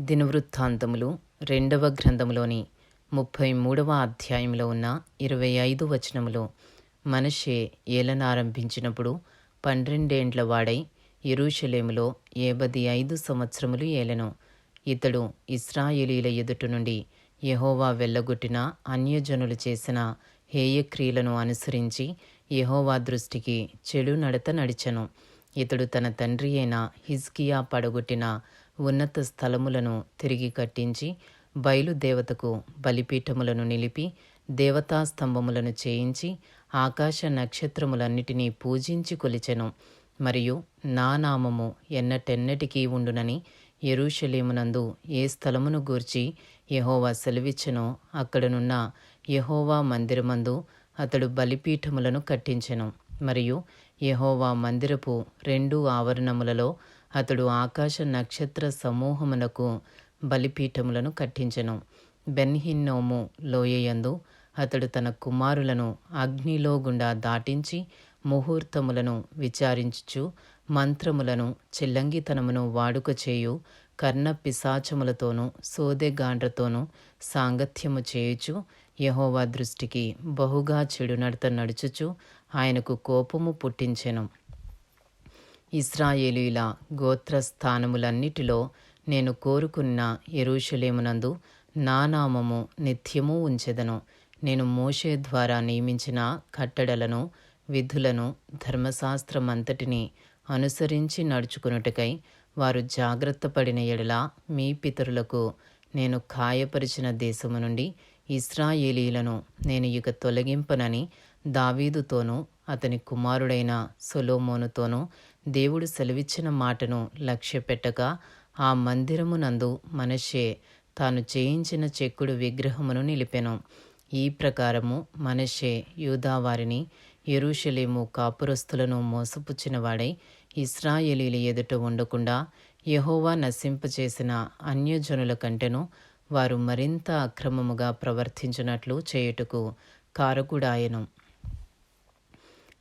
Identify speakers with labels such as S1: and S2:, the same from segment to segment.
S1: దినవృత్తాంతములు రెండవ గ్రంథములోని ముప్పై మూడవ అధ్యాయంలో ఉన్న ఇరవై ఐదు వచనములో. మనషే ఏలనారంభించినప్పుడు పన్నెండేండ్ల వాడై ఎరూషలేములో ఏబది ఐదు సంవత్సరములు ఏలెను. ఇతడు ఇస్రాయేలీల ఎదుటి నుండి యహోవా వెళ్ళగొట్టిన అన్యజనులు చేసిన హేయక్రియలను అనుసరించి యహోవా దృష్టికి చెడు నడత నడిచెను. ఇతడు తన తండ్రి అయిన హిజ్కియా పడగొట్టిన ఉన్నత స్థలములను తిరిగి కట్టించి బయలుదేవతకు బలిపీఠములను నిలిపి దేవతా స్తంభములను చేయించి ఆకాశ నక్షత్రములన్నిటినీ పూజించి కొలిచెను. మరియు నా నామము ఎన్నటెన్నటికీ ఉండునని యెరూషలేమునందు ఏ స్థలమును గూర్చి యహోవా సెలవిచ్చెనో అక్కడనున్న యహోవా మందిరమందు అతడు బలిపీఠములను కట్టించెను. మరియు యహోవా మందిరపు రెండు ఆవరణములలో అతడు ఆకాశ నక్షత్ర సమూహమునకు బలిపీఠములను కట్టించెను. బెన్హిన్నోము లోయయందు అతడు తన కుమారులను అగ్నిలో గుండా దాటించి ముహూర్తములను విచారించుచు మంత్రములను చిల్లంగితనమును వాడుక చేయు కర్ణ పిశాచములతోనూ సోదెగాండ్రతోనూ సాంగత్యము చేయుచు యహోవా దృష్టికి బహుగా చెడు నడత నడుచుచు ఆయనకు కోపము పుట్టించెను. ఇస్రాయేలీల గోత్రస్థానములన్నిటిలో నేను కోరుకున్న ఎరుషలేమునందు నా నామము నిత్యము ఉంచెదను. నేను మోషే ద్వారా నియమించిన కట్టడలను విధులను ధర్మశాస్త్రమంతటిని అనుసరించి నడుచుకునుటకై వారు జాగ్రత్త పడిన ఎడల మీ పితరులకు నేను ఖాయపరిచిన దేశము నుండి ఇస్రాయేలీలను నేను ఇక తొలగింపనని దావీదుతోనూ అతని కుమారుడైన సొలోమోనుతోనూ దేవుడు సెలవిచ్చిన మాటను లక్ష్యపెట్టగా ఆ మందిరమునందు మనషే తాను చేయించిన చెక్కుడు విగ్రహమును నిలిపెను. ఈ ప్రకారము మనషే యూదావారిని ఎరుషలేము కాపురస్తులను మోసపుచ్చిన వాడై ఇస్రాయేలీల ఎదుట ఉండకుండా యహోవా నశింపచేసిన అన్యజనుల కంటెను వారు మరింత అక్రమముగా ప్రవర్తించినట్లు చేయుటకు కారకుడాయను.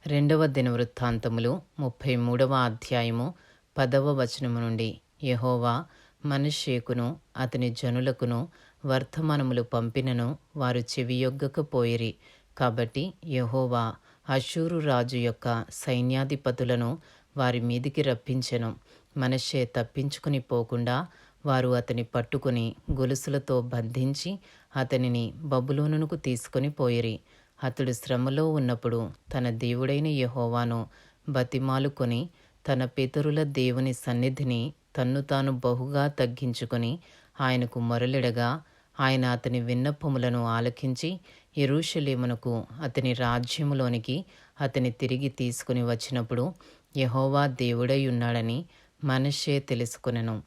S1: రెండవ దినవృత్తాంతములు ముప్పై మూడవ అధ్యాయము పదవ వచనము నుండి. యహోవా మనుష్యకును అతని జనులకును వర్తమానములు పంపినను వారు చెవియొగ్గకపోయిరి కాబట్టి యహోవా అశూరు రాజు యొక్క సైన్యాధిపతులను వారి మీదికి రప్పించెను. మనషే తప్పించుకుని పోకుండా వారు అతని పట్టుకుని గొలుసులతో బంధించి అతనిని బబులోనునకు తీసుకొని పోయిరి. అతడు శ్రమలో ఉన్నప్పుడు తన దేవుడైన యహోవాను బతిమాలుకొని తన పితరుల దేవుని సన్నిధిని తన్ను తాను బహుగా తగ్గించుకొని ఆయనకు మొరలిడగా ఆయన అతని విన్నపములను ఆలకించి ఎరూషలేమునకు అతని రాజ్యములోనికి అతని తిరిగి తీసుకుని వచ్చినప్పుడు యహోవా దేవుడై ఉన్నాడని మనషే తెలుసుకునెను.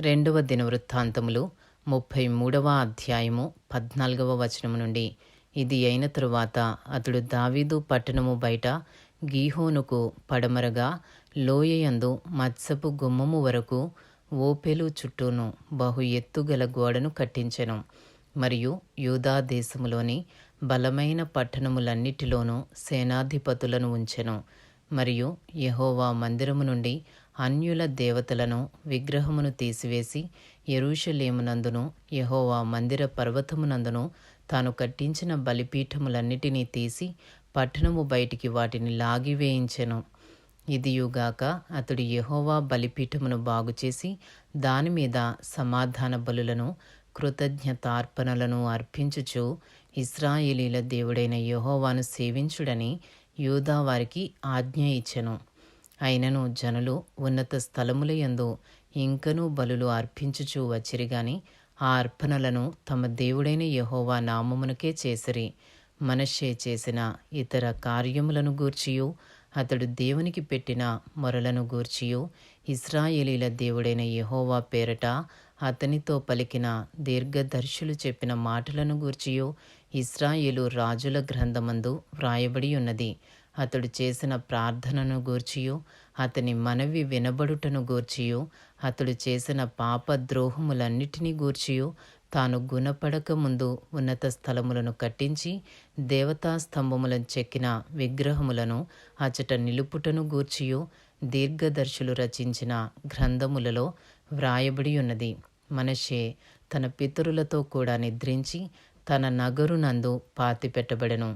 S1: రెండవ దినవృత్తాంతములు ముప్పై మూడవ అధ్యాయము పద్నాలుగవ వచనము నుండి ఇది అయిన తరువాత అతడు దావీదు పట్టణము బయట గీహోనుకు పడమరగా లోయయందు మత్సపు గుమ్మము వరకు ఓపెలు చుట్టూను బహు ఎత్తుగల గోడను కట్టించెను. మరియు యూదా దేశములోని బలమైన పట్టణములన్నిటిలోనూ సేనాధిపతులను ఉంచెను. మరియు యహోవా మందిరము నుండి అన్యుల దేవతలను విగ్రహమును తీసివేసి ఎరూషలేమునందును యహోవా మందిర పర్వతమునందును తాను కట్టించిన బలిపీఠములన్నిటినీ తీసి పట్టణము బయటికి వాటిని లాగివేయించెను ఇదియుగాక అతడు యహోవా బలిపీఠమును బాగుచేసి దానిమీద సమాధాన బలులను కృతజ్ఞతార్పణలను అర్పించుచు ఇస్రాయేలీల దేవుడైన యహోవాను సేవించుడని యూదా వారికి ఆజ్ఞ ఇచ్చెను. అయినను జనులు ఉన్నత స్థలముల యందు ఇంకనూ బలులు అర్పించుచూ వచ్చిరిగాని ఆ అర్పణలను తమ దేవుడైన యహోవా నామమునకే చేసిరి. మనషే చేసిన ఇతర కార్యములను గూర్చియు అతడు దేవునికి పెట్టిన మొరలను గూర్చియు. ఇస్రాయేలీల దేవుడైన యహోవా పేరట అతనితో పలికిన దీర్ఘదర్శులు చెప్పిన మాటలను గూర్చియు. ఇస్రాయేలు రాజుల గ్రంథమందు వ్రాయబడి ఉన్నది. అతడు చేసిన ప్రార్థనను గూర్చియు అతని మనవి వినబడుటను గూర్చియు. అతడు చేసిన పాపద్రోహములన్నిటినీ గూర్చియు తాను గుణపడక ముందు ఉన్నత స్థలములను కట్టించి దేవతా స్తంభములను చెక్కిన విగ్రహములను అచట నిలుపుటను గూర్చియు దీర్ఘదర్శులు రచించిన గ్రంథములలో వ్రాయబడి ఉన్నది మనషే తన పితరులతో కూడా నిద్రించి తన నగరునందు పాతిపెట్టబడెను.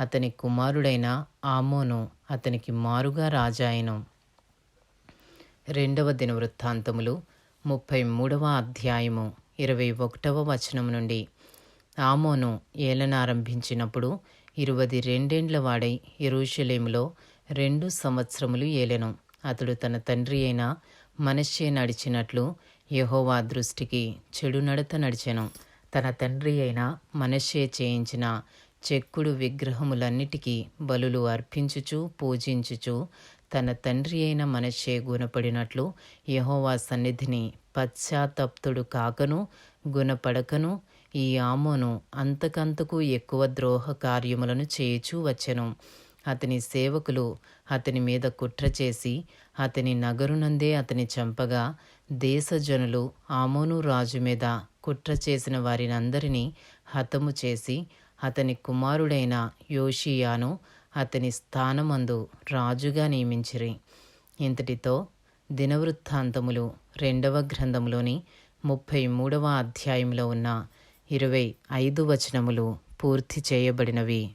S1: అతని కుమారుడైన ఆమోను అతనికి మారుగా రాజాయను. రెండవ దినవృత్తాంతములు ముప్పై మూడవ అధ్యాయము ఇరవై ఒకటవ వచనం నుండి. ఆమోను ఏలనారంభించినప్పుడు ఇరువది రెండేండ్ల వాడై ఇరుషలేములో రెండు సంవత్సరములు ఏలెను. అతడు తన తండ్రి అయిన మనశ్చే నడిచినట్లు యహోవా దృష్టికి చెడు నడత నడిచెను. తన తండ్రి అయిన మనషే చేయించిన చెక్కుడు విగ్రహములన్నిటికీ బలులు అర్పించుచు పూజించుచు తన తండ్రి అయిన మనషే గుణపడినట్లు యహోవా సన్నిధిని పశ్చాత్తప్తుడు కాకను గుణపడకను ఈ ఆమోను అంతకంతకు ఎక్కువ ద్రోహ కార్యములను చేయుచూ వచ్చెను. అతని సేవకులు అతని మీద కుట్ర చేసి అతని నగరునందే అతని చంపగా దేశజనులు ఆమోను రాజు మీద కుట్ర చేసిన వారినందరినీ హతము చేసి అతని కుమారుడైన యోషియాను అతని స్థానమందు రాజుగా నియమించిరి. ఇంతటితో దినవృత్తాంతములు రెండవ గ్రంథములోని ముప్పై మూడవ అధ్యాయంలో ఉన్న ఇరవై ఐదు వచనములు పూర్తి చేయబడినవి.